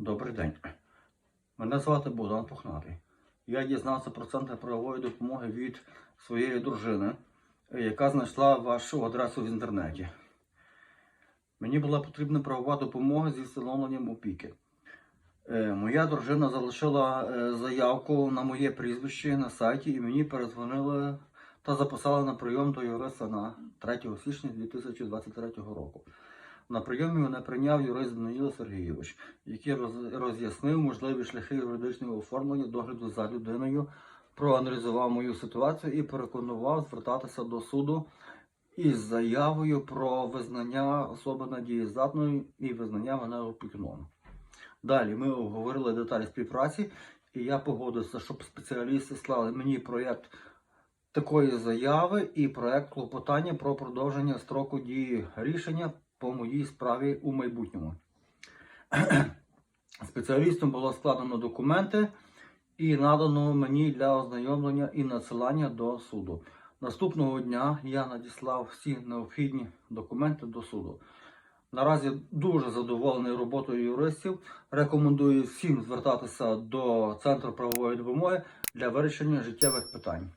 Добрий день. Мене звати Богдан Пухнатий. Я дізнався про центр правової допомоги від своєї дружини, яка знайшла вашу адресу в інтернеті. Мені була потрібна правова допомога зі встановленням опіки. Е, Моя дружина залишила е, заявку на моє прізвище на сайті і мені перезвонили та записали на прийом до юриста на 3 січня 2023 року. На прийомі мене прийняв юрист Данило Сергійович, який роз- роз'яснив можливі шляхи юридичного оформлення догляду за людиною, проаналізував мою ситуацію і переконував звертатися до суду із заявою про визнання особи надієздатною і визнання мене опікуном. Далі ми обговорили деталі співпраці, і я погодився, щоб спеціалісти склали мені проєкт такої заяви і проєкт клопотання про продовження строку дії рішення по моїй справі у майбутньому. Спеціалістам було складено документи і надано мені для ознайомлення і надсилання до суду. Наступного дня я надіслав всі необхідні документи до суду. Наразі дуже задоволений роботою юристів. Рекомендую всім звертатися до Центру правової допомоги для вирішення життєвих питань.